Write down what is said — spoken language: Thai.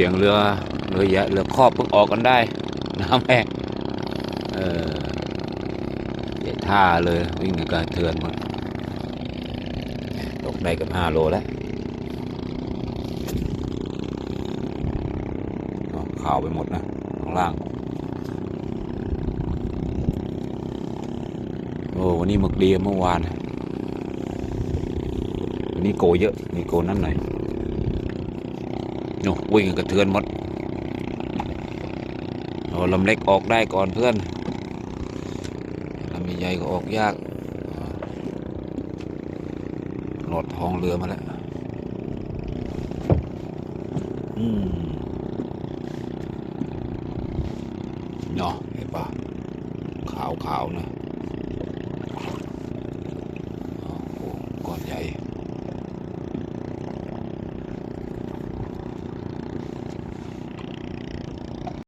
สียงเรือเรือใหญ่เรือครอบเพิ่งออกกันได้ น้ำแห้งเออใหญ่ท่าเลยวิ่งกระเทือนหมดตกได้กับห้าโลแล้วขาวไปหมดนะข้างล่าง โอ้วันนี้มึกดีเมื่อวานวันนี้โกเยอะ มีโกนั่นหน่อย โอ้วิ่งกระเทือนหมดเอาลำเล็กออกได้ก่อนเพื่อนลำใหญ่ก็ออกยากหลอดทองเรือมาแล้วอืมเนาะเห็นปะขาวขาวนะก้อนใหญ่